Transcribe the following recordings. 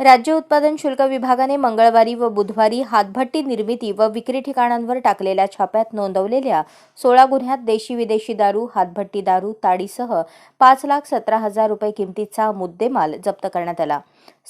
राज्य उत्पादन शुल्क विभागाने मंगळवारी व बुधवारी हातभट्टी निर्मिती व विक्री ठिकाणांवर टाकलेल्या छाप्यात नोंदवलेल्या सोळा गुन्ह्यात देशी विदेशी दारू हातभट्टी दारू ताडीसह पाच लाख सतरा हजार रुपये किमतीचा मुद्देमाल जप्त करण्यात आला.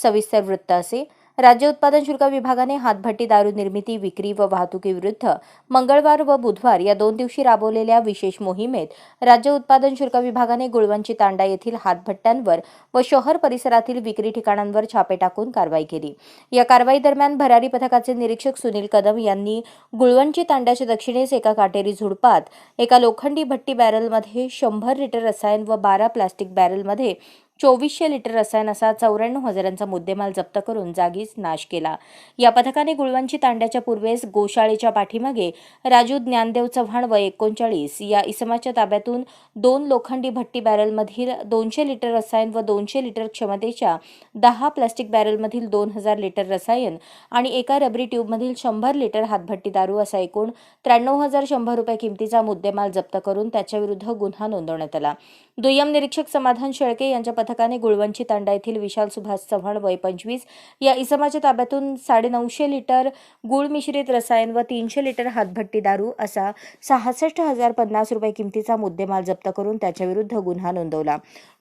सविस्तर वृत्त असे राज्य उत्पादन शुल्क विभागाने हातभट्टी दारू निर्मिती विक्री व वाहतुकीविरुद्ध मंगळवार व बुधवार या दोन दिवशी राबवलेल्या विशेष मोहिमेत राज्य उत्पादन शुल्क विभागाने गुळवंची तांडा येथील हातभट्ट्यांवर व शहर परिसरातील विक्री ठिकाणांवर छापे टाकून कारवाई केली. या कारवाई दरम्यान भरारी पथकाचे निरीक्षक सुनील कदम यांनी गुळवंची तांड्याच्या दक्षिणेस एका काटेरी झुडपात एका लोखंडी भट्टी बॅरलमध्ये शंभर लिटर रसायन व बारा प्लास्टिक बॅरलमध्ये चोवीसशे लिटर रसायन असा चौऱ्याण्णव हजारांचा मुद्देमाल जप्त करून जागीच नाश केला. या पथकाने गुळवंची तांड्याच्या पूर्वेस गोशाळेच्या पाठीमागे राजू ज्ञानदेव चव्हाण व एकोणचाळीस या इसमाच्या ताब्यातून दोन लोखंडी भट्टी बॅरलमधील दोनशे लिटर रसायन व दोनशे लिटर क्षमतेच्या दहा प्लास्टिक बॅरलमधील दोन हजार लिटर रसायन आणि एका रबरी ट्यूबमधील शंभर लिटर हातभट्टी दारू असा एकूण त्र्याण्णव हजार शंभर रुपये किमतीचा मुद्देमाल जप्त करून त्याच्याविरुद्ध गुन्हा नोंदवण्यात आला. दुय्यम निरीक्षक समाधान शेळके यांच्या पथकाने गुळवंची तांडा येथील विशाल सुभाष चव्हाण वय पंचवीस. या इसमाच्या ताब्यातून साडेनऊशे लिटर गुळ मिश्रित रसायन व तीनशे लिटर हातभट्टी दारू असा सहासष्ट हजार पन्नास रुपये किमतीचा मुद्देमाल जप्त करून त्याच्याविरुद्ध गुन्हा नोंदवला.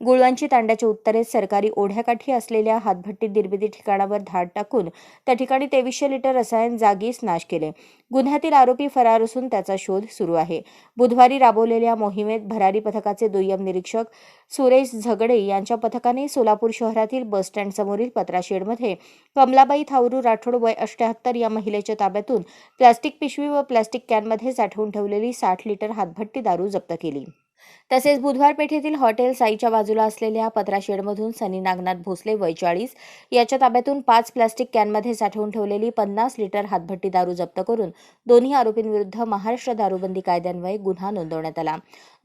गुळवंची तांड्याच्या उत्तरेस सरकारी ओढ्याकाठी असलेल्या हातभट्टी निर्मिती ठिकाणावर धाड टाकून त्या ठिकाणी तेवीसशे लिटर रसायन जागीच नाश केले. गुन्ह्यातील आरोपी फरार असून त्याचा शोध सुरू आहे. बुधवारी राबवलेल्या मोहिमेत भरारी पथकाचे दुय्यम निरीक्षक सुरेश झगडे यांच्या पथकाने सोलापूर शहरातील बसस्टँड समोरील पत्राशेडमध्ये कमलाबाई थावरू राठोड वय अष्ट्याहत्तर या महिलेच्या ताब्यातून प्लास्टिक पिशवी व प्लास्टिक कॅनमध्ये साठवून ठेवलेली साठ लिटर हातभट्टी दारू जप्त केली. तसेच बुधवार पेठेतील हॉटेल साईच्या बाजूला असलेल्या पत्राशेडमधून सनी नागनाथ भोसले वय चाळीस याच्या ताब्यातून पाच प्लास्टिक कॅनमध्ये साठवून ठेवलेली पन्नास लिटर हातभट्टी दारू जप्त करून दोन्ही आरोपींविरुद्ध महाराष्ट्र दारूबंदी कायद्यान्वये गुन्हा नोंदवण्यात आला.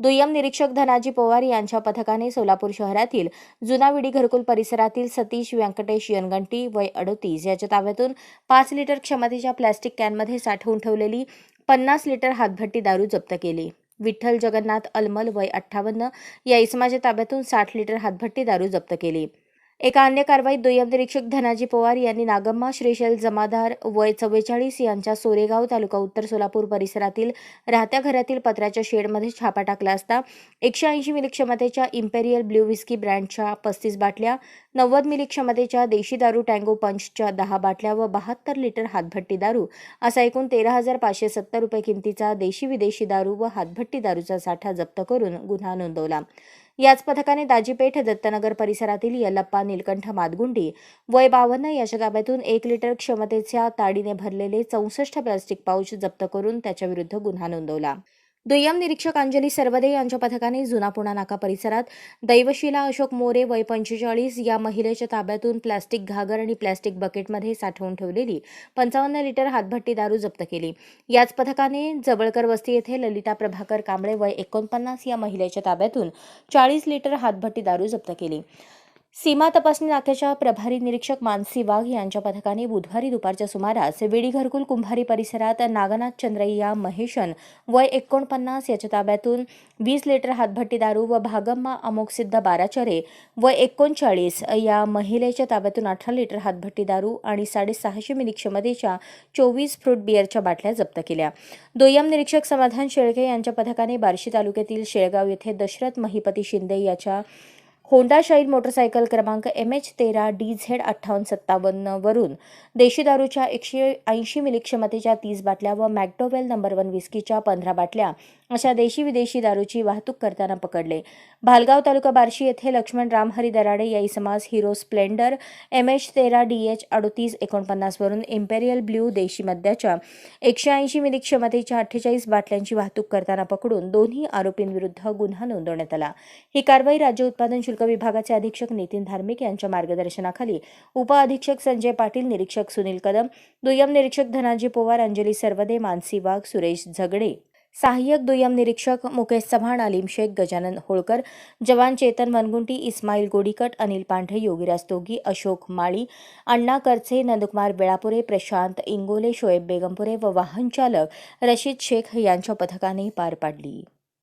दुय्यम निरीक्षक धनाजी पवार यांच्या पथकाने सोलापूर शहरातील जुनाविडी घरकुल परिसरातील सतीश व्यंकटेश यनगंटी वय अडतीस याच्या ताब्यातून पाच लिटर क्षमतेच्या प्लास्टिक कॅनमध्ये साठवून ठेवलेली पन्नास लिटर हातभट्टी दारू जप्त केली. विठ्ठल जगन्नाथ अलमल वय अठ्ठावन्न या इसमाच्या ताब्यातून साठ लिटर हातभट्टी दारू जप्त केली. एका अन्य कारवाईत दुय्यम निरीक्षक धनाजी पवार यांनी नागम्मा श्रीशैल जमादार वय चव्वेचाळीस यांच्या सोरेगाव तालुका उत्तर सोलापूर परिसरातील राहत्या घरातील पत्र्याच्या शेडमध्ये छापा टाकला असता एकशे ऐंशी मिली क्षमतेच्या इम्पेरियल ब्ल्यू विस्की ब्रँडच्या पस्तीस बाटल्या नव्वद मिली क्षमतेच्या देशी दारू टँगो पंचच्या दहा बाटल्या व बहात्तर लिटर हातभट्टी दारू असा एकूण तेरा हजार पाचशे सत्तर रुपये किमतीचा देशी विदेशी दारू व हातभट्टी दारूचा साठा जप्त करून गुन्हा नोंदवला. याच पथकाने दाजीपेठ दत्तनगर परिसरातील यल्लप्पा निलकंठ मादगुंडी वय बावन्न याच्या ताब्यातून एक लिटर क्षमतेच्या ताडीने भरलेले चौसष्ट प्लास्टिक पाऊच जप्त करून त्याच्याविरुद्ध गुन्हा नोंदवला. दुय्यम निरीक्षक अंजली सरवदे यांच्या पथकाने जुना पुणा नाका परिसरात दैवशिला अशोक मोरे वय पंचेचाळीस या महिलेच्या ताब्यातून प्लास्टिक घागर आणि प्लास्टिक बकेटमध्ये साठवून ठेवलेली पंचावन्न लिटर हातभट्टी दारू जप्त केली. याच पथकाने जबळकर वस्ती येथे ललिता प्रभाकर कांबळे वय एकोणपन्नास या महिलेच्या ताब्यातून चाळीस लिटर हातभट्टी दारू जप्त केली. सीमा तपासणी नाक्याच्या प्रभारी निरीक्षक मानसी वाघ यांच्या पथकाने बुधवारी दुपारच्या सुमारास वेडीघरकुल कुंभारी परिसरात नागनाथ चंद्रय्या महेशन वय एकोणपन्नास याच्या ताब्यातून वीस लिटर हातभट्टी दारू व भागम्मा अमोकसिद्ध बाराचरे व एकोणचाळीस या महिलेच्या ताब्यातून अठरा लिटर हातभट्टी दारू आणि साडेसहाशे मिली क्षमतेच्या चोवीस फ्रूट बिअरच्या बाटल्या जप्त केल्या. दोय्यम निरीक्षक समाधान शेळके यांच्या पथकाने बार्शी तालुक्यातील शेळगाव येथे दशरथ महिपती शिंदे याच्या होंडा शाईन मोटरसायकल क्रमांक एम एच तेरा डी झेड अठ्ठावन्न सत्तावन्नवरून देशी दारूच्या एकशे ऐंशी मिली क्षमतेच्या तीस बाटल्या व मॅक्डोवेल नंबर वन विस्कीच्या पंधरा बाटल्या अशा देशी विदेशी दारूची वाहतूक करताना पकडले. भालगाव तालुका बार्शी येथे लक्ष्मण रामहरी दराडे या इसमास हिरो स्प्लेंडर एम एच तेरा डी एच अडतीस एकोणपन्नासवरून इम्पेरियल ब्ल्यू देशी मद्याच्या एकशे ऐंशी मिली क्षमतेच्या अठ्ठेचाळीस बाटल्यांची वाहतूक करताना पकडून दोन्ही आरोपींविरुद्ध गुन्हा नोंदवण्यात आला. ही कारवाई राज्य उत्पादन शुल्क विभागाचे अधीक्षक नितीन धार्मिक यांच्या मार्गदर्शनाखाली उपअधीक्षक संजय पाटील निरीक्षक सुनील कदम दुय्यम निरीक्षक धनाजी पोवार अंजली सर्वदे मानसी वाघ सुरेश झगडे सहाय्यक दुय्यम निरीक्षक मुकेश चव्हाण अलीम शेख गजानन होळकर जवान चेतन मनगुंटी इस्माईल गोडीकट अनिल पांढरे योगीराज तोगी अशोक माळी अण्णा करचे नंदकुमार बेळापुरे प्रशांत इंगोले शोएब बेगमपुरे व वाहन चालक रशीद शेख यांच्या पथकाने पार पाडली.